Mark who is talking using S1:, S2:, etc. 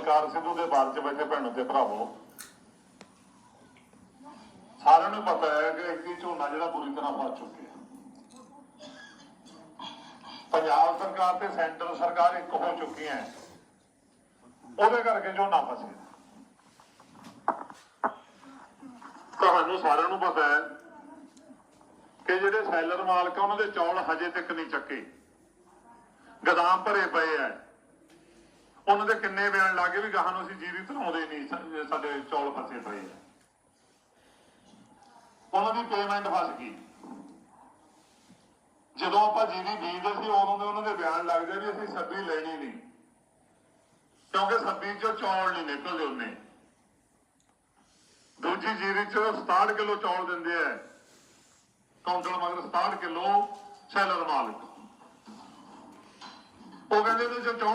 S1: ਬਲਕਾਰ ਸਿੱਧੂ ਦੇ ਬਾਅਦ ਚ ਬੈਠੇ ਭੈਣੋ ਤੇ ਭਰਾਵੋ। ਸਾਰਿਆਂ ਨੂੰ ਪਤਾ ਹੈ ਕਿ ਇੱਕ ਝੋਨਾ ਜਿਹੜਾ ਪੂਰੀ ਤਰ੍ਹਾਂ ਫਸ ਚੁੱਕਿਆ ਪੰਜਾਬ ਸਰਕਾਰ ਤੇ ਸੈਂਟਰ ਸਰਕਾਰ ਇੱਕ ਹੋ ਚੁੱਕੀਆਂ ਉਹਦੇ ਕਰਕੇ ਝੋਨਾ ਫਸਿਆ ਤੁਹਾਨੂੰ ਸਾਰਿਆਂ ਨੂੰ ਪਤਾ ਹੈ ਕਿ ਜਿਹੜੇ ਸੈਲਰ ਮਾਲਕ ਆ, ਉਹਨਾਂ ਦੇ ਚੌਲ ਹਜੇ ਤੱਕ ਨਹੀਂ ਚੱਕੇ। ਗਦਾਮ ਭਰੇ ਪਏ ਐ ਉਹਨਾਂ ਦੇ ਕਿੰਨੇ ਬਿਆਨ ਲਾਗੇ ਵੀ ਗਾਹਾਂ ਨੂੰ ਅਸੀਂ ਜੀਰੀ ਧਰਾਉਂਦੇ ਨਹੀਂ ਸਾਡੇ ਚੌਲ ਫਸੇ ਪਏ ਐ ਉਹਨਾਂ ਦੀ ਪੇਮੈਂਟ ਫਸ ਗਈ। ਜਦੋਂ ਆਪਾਂ ਜੀਰੀ ਬੀਜਦੇ ਸੀ, ਉਦੋਂ ਦੇ ਉਹਨਾਂ ਦੇ ਬਿਆਨ ਲੱਗਦੇ ਵੀ ਅਸੀਂ ਸੱਬੀ ਲੈਣੀ ਨਹੀਂ। ਕਿਉਂਕਿ ਸਬਜ਼ੀ ਚੋਂ ਚੌਲ ਨਹੀਂ ਨਿਕਲਦੇ ਉਹਨੇ ਦੂਜੀ ਜੀਰੀ ਚ 67 ਕਿਲੋ ਚੌਲ ਦਿੰਦੇ ਐ ਕਾਉਂਟਰ ਮਗਰ 67 ਕਿਲੋ ਸੈਲਰ ਮਾਲਕ। ਉਹ ਕਹਿੰਦੇ ਨੇ ਜੋ 64